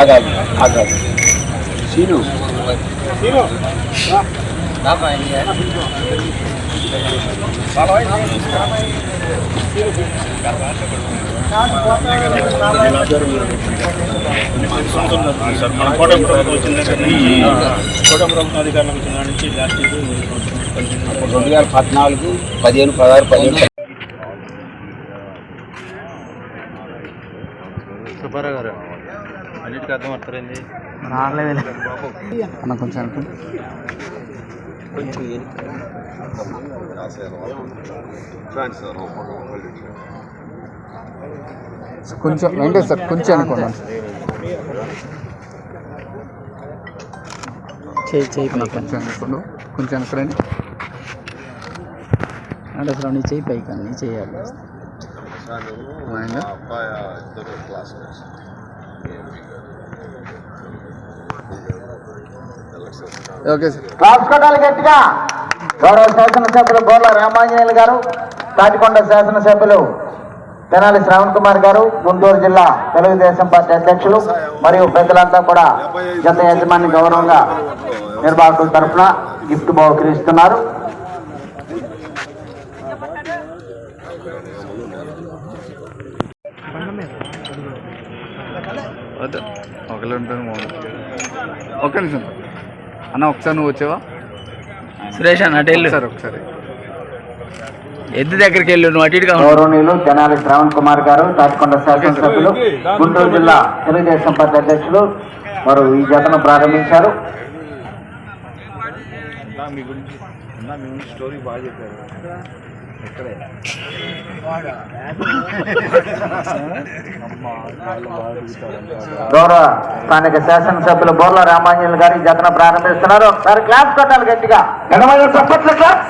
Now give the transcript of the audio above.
ఆగాలి ఆగాలి scene sir మన కోటం ప్రభుత్వం వచ్చిన దగ్గర నుంచి కోటం ప్రభుత్వం అధికారంలో వచ్చిన కాడ నుంచి లాస్ట్ ఇయర్ రెండు వేల పద్నాలుగు పదిహేను పదహారు పదిహేను. సుబ్బారావు గారు. అన్నిటికీ అర్థం అర్థమైంది. అన్న కొంచెం. కొంచెం వెంకటేష్ సార్ కొంచెం చేయి చేయి పైకి కొంచెం అనుకోండు కొంచెం అనుకోండి అంటే అసలు నీ చేయి పైకి నీ చేయాలి ఓకే సార్. రాసుకోవడాలు గట్టిగా. గౌరవ శాసనసభ్యులు బోర్ల రామాంజనేయులు గారు తాటికొండ శాసనసభ్యులు తెనాలి శ్రవణ్ కుమార్ గారు గుంటూరు జిల్లా తెలుగుదేశం పార్టీ అధ్యక్షులు మరియు పెద్దలంతా కూడా జత యజమాని గౌరవంగా నిర్వాహకుల తరఫున గిఫ్ట్ బహుకరిస్తున్నారు. వద్దు ఒకళ్ళు ఉంటుంది మూడు ఒక్క నిమిషం. అన్న ఒకసారి నువ్వు వచ్చావా? సురేష్ అన్న అటు వెళ్ళు. సార్ ఒకసారి. ఎద్దు దగ్గరికి వెళ్ళు నువ్వు అటు ఇటుగా. గౌరవనీయులు తెనాలి శ్రవణ్ కుమార్ గారు తాటికొండ శాసనసభ్యులు గుంటూరు జిల్లా తెలుగుదేశం పార్టీ అధ్యక్షులు వారు ఈ జతను ప్రారంభించారు. మీ గురించి స్టోరీ బాగా చెప్పారు. గౌరవ స్థానిక శాసనసభ్యులు బోర్ల రామాంజన్ గారు జతను ప్రారంభిస్తున్నారు. ఒకసారి క్లాస్ కొట్టాలి గట్టిగా. చప్పట్ల క్లాస్.